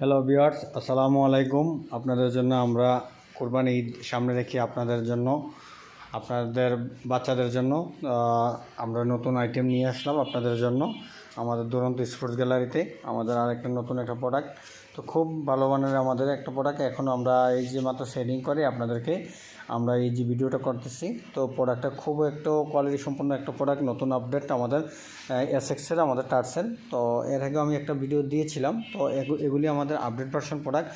Hello বিয়ার্স আসসালামু আলাইকুম আপনাদের জন্য আমরা কোরবানি ঈদ সামনে রেখে আপনাদের জন্য, আপনাদের বাচ্চাদের জন্য আমরা নতুন আইটেম নিয়ে আসলাম আপনাদের জন্য আমাদের দুরন্ত স্পোর্টস গ্যালারিতে আমাদের আর একটা নতুন একটা প্রোডাক্ট তো খুব ভালো মানের আমাদের একটা প্রোডাক্ট এখনও আমরা এই যে মাত্র সেলিং করি আপনাদেরকে। আমরা এই যে ভিডিওটা করতেছি, তো প্রোডাক্টটা খুব একটা কোয়ালিটি সম্পন্ন একটা প্রোডাক্ট নতুন আপডেট আমাদের এসএক্সের আমাদের টার্সেল তো এর আগে আমি একটা ভিডিও দিয়েছিলাম, তো এগু- এগুলি আমাদের আপডেট ভার্সন প্রোডাক্ট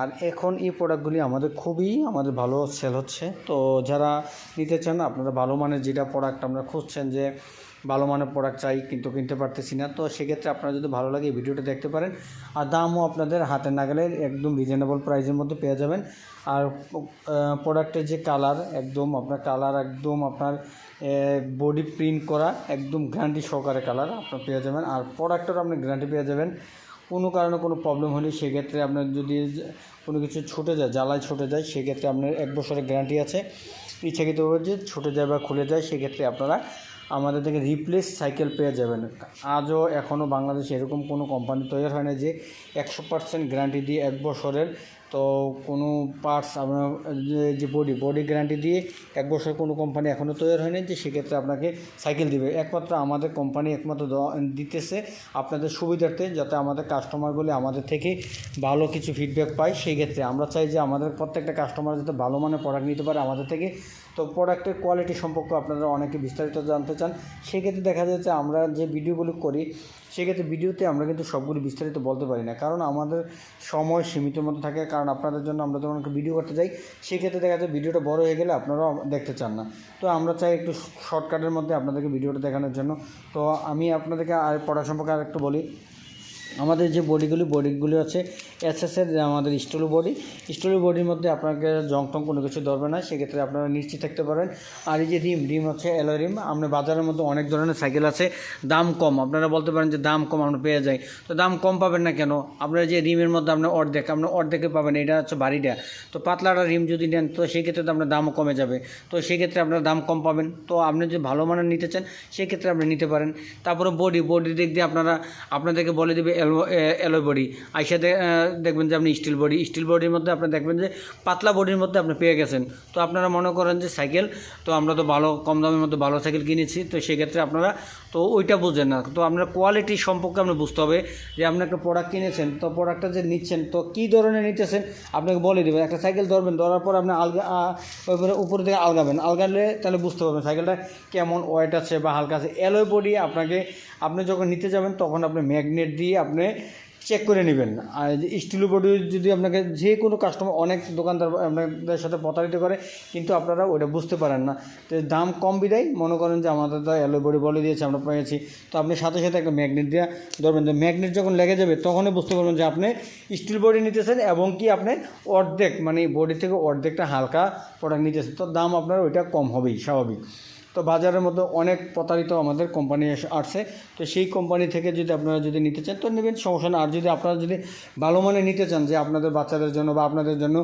আর এখন এই প্রোডাক্টগুলি আমাদের খুবই, আমাদের ভালো সেল হচ্ছে। তো যারা নিতে চান, আপনারা ভালো মানের যেটা প্রোডাক্ট আমরা খুঁজছেন যে ভালো মানের প্রোডাক্ট চাই কিন্তু কিনতে পারতেছি না, তো সেক্ষেত্রে আপনারা যদি ভালো লাগে ভিডিওটা দেখতে পারেন। আর দামও আপনাদের হাতে নাগালে একদম রিজনেবল প্রাইসের মধ্যে পেয়ে যাবেন। আর প্রোডাক্টের যে কালার একদম আপনার কালার একদম আপনার বডি প্রিন্ট করা, একদম গ্যারান্টি সহকারে কালার আপনার পেয়ে যাবেন। আর প্রোডাক্টেরও আপনি গ্যারান্টি পেয়ে যাবেন। কোনো কারণে কোনো প্রবলেম হলে সেক্ষেত্রে আপনার যদি কোনো কিছু ছুটে যায়, জ্বালায় ছুটে যায়, সেক্ষেত্রে আপনার এক বছরের গ্যারান্টি আছে। ইচ্ছাকৃতভাবে যে ছুটে যায় বা খুলে যায়, সেক্ষেত্রে আপনারা আমাদের থেকে রিপ্লেস সাইকেল পেয়ে যাবেন। আজও এখনও বাংলাদেশে এরকম কোনো কোম্পানি তৈরি হয় না যে একশো পার্সেন্ট গ্যারান্টি দিয়ে এক বছরের তো কোনো পার্টস আপনার, যে- বডি বডি গ্যারান্টি দিয়ে এক বছর কোনো কোম্পানি এখনও তৈরি হয়নি, যে সেক্ষেত্রে আপনাকে সাইকেল দিবে। একমাত্র আমাদের কোম্পানি একমাত্র দিতেছে আপনাদের সুবিধার্থে, যাতে আমাদের কাস্টমারগুলি আমাদের থেকে ভালো কিছু ফিডব্যাক পায়। সেই ক্ষেত্রে আমরা চাই যে আমাদের প্রত্যেকটা কাস্টমার যাতে ভালো মানের প্রোডাক্ট নিতে পারে আমাদের থেকে। তো প্রোডাক্টের কোয়ালিটি সম্পর্কে আপনারা অনেকে বিস্তারিত জানতে চান। সেক্ষেত্রে দেখা যাচ্ছে আমরা যে ভিডিওগুলো করি সেক্ষেত্রে ভিডিওতে আমরা কিন্তু সবগুলো বিস্তারিত বলতে পারি না। কারণ আমাদের সময় সীমিত মতো থাকে, কারণ আপনাদের জন্য আমরা যখন ভিডিও করতে যাই, সেক্ষেত্রে দেখা যায় ভিডিওটা বড় হয়ে গেলে আপনারাও দেখতে চান না। তো আমরা চাই একটু শর্টকাটের মধ্যে আপনাদেরকে ভিডিওটা দেখানোর জন্য। তো আমি আপনাদেরকে আর পড়া সম্পর্কে আর একটু বলি। আমাদের যে বডিগুলি বডিগুলি হচ্ছে এসএসের আমাদের স্টোল বডি স্টোল বডির মধ্যে আপনাকে জং টং কোনো কিছু ধরবে না, সেক্ষেত্রে আপনারা নিশ্চিত থাকতে পারেন। আর এই যে রিম রিম হচ্ছে এলো রিম আমরা বাজারের মধ্যে অনেক ধরনের সাইকেল আছে, দাম কম। আপনারা বলতে পারেন যে দাম কম আমরা পেয়ে যাই। তো দাম কম পাবেন না কেন? আপনারা যে রিমের মধ্যে আপনার অর্ধেক, আপনার অর্ধেকে পাবেন, এটা হচ্ছে বাড়িটা। তো পাতলাটা রিম যদি নেন, তো সেক্ষেত্রে তো আপনার দামও কমে যাবে। তো সেক্ষেত্রে আপনার দাম কম পাবেন। তো আপনি যদি ভালো মানের নিতে চান, সেক্ষেত্রে আপনি নিতে পারেন। তারপরে বডি বডি দিক দিয়ে আপনারা, আপনাদেরকে বলে দেবে এলো এলো বডি। আইসা দেখবেন যে আপনি স্টিল বডি, স্টিল বডির মধ্যে আপনি দেখবেন যে পাতলা বডির মধ্যে আপনি পেয়ে গেছেন। তো আপনারা মনে করেন যে সাইকেল, তো আমরা তো ভালো, কম দামের মধ্যে ভালো সাইকেল কিনেছি, তো সেক্ষেত্রে আপনারা, তো ওইটা বুঝেন না। তো আপনার কোয়ালিটি সম্পর্কে আপনার বুঝতে হবে যে আপনি একটা প্রোডাক্ট কিনেছেন, তো প্রোডাক্টটা যে নিচ্ছেন, তো কী ধরনের নিতেছেন, আপনাকে বলে দেবেন একটা সাইকেল ধরবেন, ধরার পর আপনি আলগা উপরে থেকে আলগাবেন। আলগালে তাহলে বুঝতে পারবেন সাইকেলটা কেমন ওয়েট আছে বা হালকা আছে। এলোয় বডি আপনাকে, আপনি যখন নিতে যাবেন, তখন আপনি ম্যাগনেট দিয়ে আপনি চেক করে নেবেন। আর স্টিল বডি যদি আপনাকে যে কোনো কাস্টমার অনেক দোকানদার আপনাদের সাথে প্রতারিত করে, কিন্তু আপনারা ওটা বুঝতে পারেন না। তো দাম কম বিদায়, মনে করেন যে আমাদের তো অ্যালো বডি বলে দিয়েছে, আমরা পেয়েছি। তো আপনি সাথে সাথে একটা ম্যাগনেট দেওয়া ধরবেন। তো ম্যাগনেট যখন লেগে যাবে, তখনই বুঝতে পারবেন যে আপনি স্টিল বডি নিতেছেন এবং কি আপনি অর্ধেক মানে বডি থেকে অর্ধেকটা হালকা প্রোডাক্ট নিতেছেন। তো দাম আপনার ওইটা কম হবেই, স্বাভাবিক। তো বাজারের মধ্যে অনেক প্রতারিত আমাদের কোম্পানি আসছে। তো সেই কোম্পানি থেকে যদি আপনারা যদি নিতে চান, তো নেবেন, সমস্যা আর যদি আপনারা যদি ভালো মানের নিতে চান, যে আপনাদের বাচ্চাদের জন্য বা আপনাদের জন্য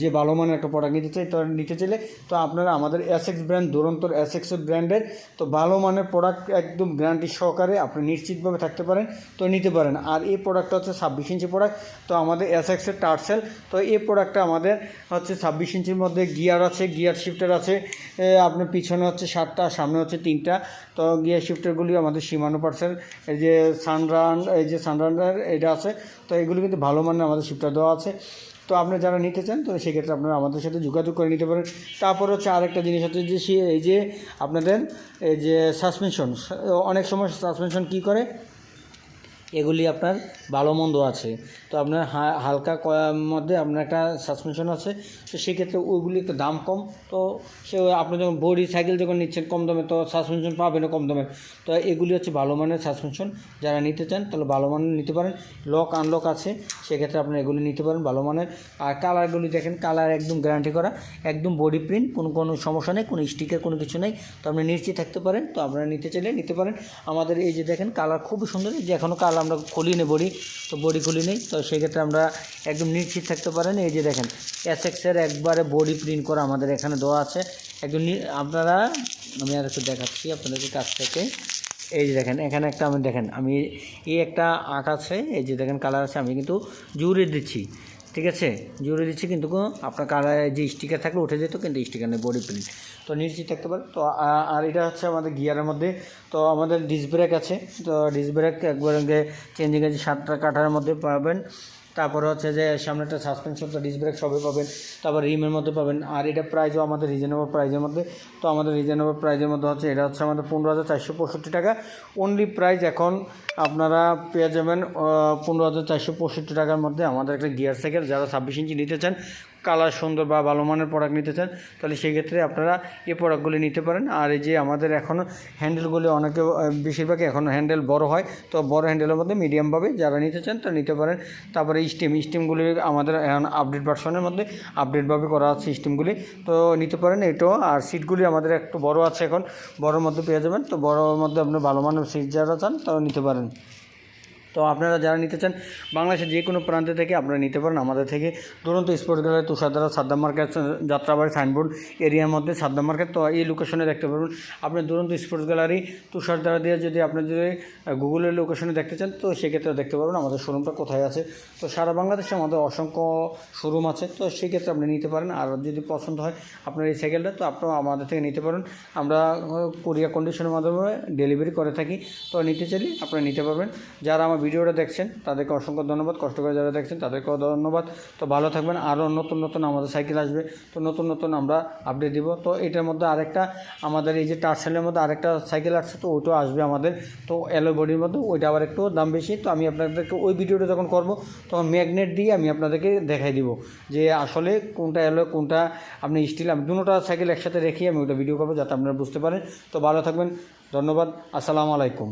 যে ভালো মানের একটা প্রোডাক্ট নিতে চাই, তো নিতে চাইলে, তো আপনারা আমাদের এসএক্স ব্র্যান্ড দুরন্তর এসএক্স ব্র্যান্ডের তো ভালো মানের প্রোডাক্ট একদম গ্যারান্টি সহকারে আপনি নিশ্চিতভাবে থাকতে পারেন, তো নিতে পারেন। আর এই প্রোডাক্টটা হচ্ছে ছাব্বিশ ইঞ্চি প্রোডাক্ট তো আমাদের এসএক্সের টার্সেল তো এই প্রোডাক্টটা আমাদের হচ্ছে ছাব্বিশ ইঞ্চির মধ্যে গিয়ার আছে গিয়ার শিফটার আছে আপনার পিছনে হচ্ছে সাতটা সামনে হচ্ছে তিনটা। তো গিয়ার শিফটারগুলি আমাদের সীমানো পার্সেল, এই যে সানরান এই যে সানরানের এটা আছে। তো এগুলি কিন্তু ভালো মানের আমাদের শিফটার দেওয়া আছে। তো আপনি যারা নিতে চান, তো সেক্ষেত্রে আপনারা আমাদের সাথে যোগাযোগ করে নিতে পারেন। তারপর হচ্ছে আরেকটা জিনিস হচ্ছে যে এই যে আপনাদের, এই যে সাসপেনশন, অনেক সময় সাসপেনশন কী করে? এগুলি আপনার ভালো মন্দ আছে। তো আপনার হালকা মধ্যে আপনার একটা সাসপেনশন আছে। তো সেক্ষেত্রে ওইগুলি একটু দাম কম। তো সে আপনি যখন বডি সাইকেল যখন নিচ্ছেন কম দামে, তো সাসপেনশন পাবেন কম দামে। তো এগুলি হচ্ছে ভালো মানের সাসপেনশন যারা নিতে চান তাহলে ভালো মানের নিতে পারেন। লক আনলক আছে। সেক্ষেত্রে আপনি এগুলি নিতে পারেন ভালো মানের। আর কালারগুলি দেখেন কালার একদম গ্যারান্টি করা। একদম বডি প্রিন্ট কোনো কোনো সমস্যা নেই, কোনো স্টিকের কোনো কিছু নেই। তো আপনি নিশ্চিত থাকতে পারেন। তো আপনারা নিতে চাইলে নিতে পারেন। আমাদের এই যে দেখেন কালার খুবই সুন্দর। যে এখনও কালার আমরা খুলি নি বডি, তো বডি খুলি নেই, তো সেক্ষেত্রে আমরা একদম নিশ্চিত থাকতে পারেন। এই যে দেখেন এসএক্সের একবারে বডি প্রিন্ট করা আমাদের এখানে দেওয়া আছে। একদম আপনারা, আমি আর একটু দেখাচ্ছি আপনাদেরকে কাছ থেকে। এই যে দেখেন, এখানে একটা আমি দেখেন, আমি এই একটা আঁক আছে, এই যে দেখেন কালার আছে, আমি কিন্তু জুড়ে দিচ্ছি। ঠিক আছে? জুড়ে দিচ্ছি কিন্তু আপনার কালার যে স্টিকার থাকলে উঠে যেত কিন্তু স্টিকার নেই বডি প্রিন্ট তো নিশ্চিত থাকতে পারে। তো আর এটা হচ্ছে আমাদের গিয়ারের মধ্যে। তো আমাদের ডিস ব্রেক আছে। তো ডিস ব্রেক একবার চেঞ্জিং আছে সাতটা কাঠার মধ্যে পাবেন। তারপরে হচ্ছে যে সামনে একটা সাসপেনশন তো ডিস ব্রেক সবই পাবেন। তারপর রিমের মধ্যে পাবেন। আর এটা প্রাইসও আমাদের রিজনেবল প্রাইজের মধ্যে। তো আমাদের রিজনেবল প্রাইজের মধ্যে হচ্ছে, এটা হচ্ছে আমাদের পনেরো হাজার চারশো পঁয়ষট্টি টাকা। অনলি প্রাইস এখন আপনারা পেয়ে যাবেন পনেরো হাজার চারশো পঁয়ষট্টি টাকার মধ্যে। আমাদের একটা গিয়ার সাইকেল যারা ছাব্বিশ ইঞ্চি নিতে চান কালার সুন্দর বা ভালো মানের প্রোডাক্ট নিতে চান তাহলে সেই ক্ষেত্রে আপনারা এই প্রোডাক্টগুলি নিতে পারেন। আর এই যে আমাদের এখনও হ্যান্ডেলগুলি অনেকে আহ, বেশিরভাগই এখন হ্যান্ডেল বড় হয় তো বড় হ্যান্ডেলের মধ্যে মিডিয়াম পাবে যারা নিতে চান তারা নিতে পারেন। তারপরে স্টিম স্টিমগুলি আমাদের এখন আপডেট ভার্সনের মধ্যে আপডেটভাবে করা আছে স্টিমগুলি তো নিতে পারেন এটাও আর সিটগুলি আমাদের একটু বড় আছে এখন বড়োর মধ্যে পেয়ে যাবেন তো বড়োর মধ্যে আপনি ভালো মানের সিট যারা চান তারা নিতে পারেন। তো আপনারা যারা নিতে চান, বাংলাদেশের যে কোনো প্রান্তে থেকে আপনারা নিতে পারেন আমাদের থেকে। দুরন্ত স্পোর্টস গ্যালারি তুষারদারা সাদ্দাম মার্কেট, যাত্রাবাড়ি, সাইনবোর্ড এরিয়ার মধ্যে সাদ্দাম মার্কেট, তো এই লোকেশনে দেখতে পারবেন। আপনি দুরন্ত স্পোর্টস গ্যালারি তুষারদারা দিয়ে যদি আপনি যদি গুগলের লোকেশনে দেখতে চান, তো সেক্ষেত্রে দেখতে পারবেন আমাদের শোরুমটা কোথায় আছে। তো সারা বাংলাদেশে আমাদের অসংখ্য শোরুম আছে, তো সেক্ষেত্রে আপনি নিতে পারেন। আর যদি পছন্দ হয় আপনার এই সাইকেলটা তো আপনারা আমাদের থেকে নিতে পারেন। আমরা কোরিয়া কন্ডিশনের মাধ্যমে ডেলিভারি করে থাকি। তো নিতে চাইলে আপনারা নিতে পারবেন। যারা আমার ভিডিওটা দেখছেন, তাদেরকে অসংখ্য ধন্যবাদ। কষ্ট করে যারা দেখছেন, তাদেরকেও ধন্যবাদ। তো ভালো থাকবেন। আরও নতুন নতুন আমাদের সাইকেল আসবে। তো নতুন নতুন আমরা আপডেট দিব। তো এটার মধ্যে আরেকটা আমাদের এই যে টার্সেলের মধ্যে আরেকটা সাইকেল আসছে, তো ওইটাও আসবে আমাদের। তো অ্যালো বডির মধ্যে ওইটা আবার একটু দাম বেশি। তো আমি আপনাদেরকে ওই ভিডিওটা যখন করব, তখন ম্যাগনেট দিয়ে আমি আপনাদেরকে দেখাই দিব যে আসলে কোনটা অ্যালো কোনটা আপনি স্টিল আমি দুটোটা সাইকেল একসাথে রেখে আমি ওটা ভিডিও করব, যাতে আপনারা বুঝতে পারেন। তো ভালো থাকবেন। ধন্যবাদ। আসসালামু আলাইকুম।